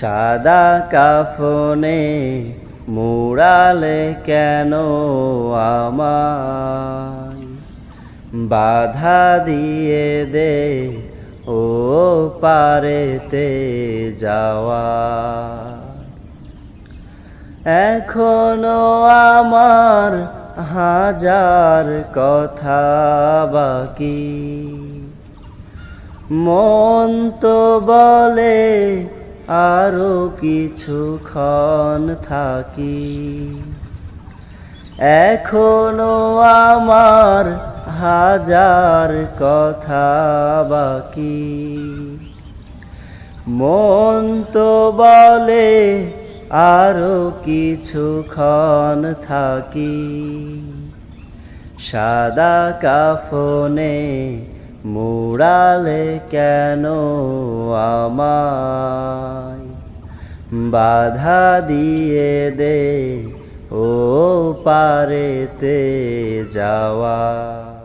সাদা কাফনে মুড়ালে কেন আমায়? বাধা দিয়ে দে ও পারেতে যাওয়া। এখনও আমার হাজার কথা বাকি। মন তো বলে আরও কিছুক্ষণ থাকি। এখনও আমার হাজার কথা বাকি। মন তো বলে আরও কিছুক্ষণ থাকি। সাদা কাফনে মুড়ালে কেন আমায়? বাধা দিয়ে দে ও পারেতে যাওয়া।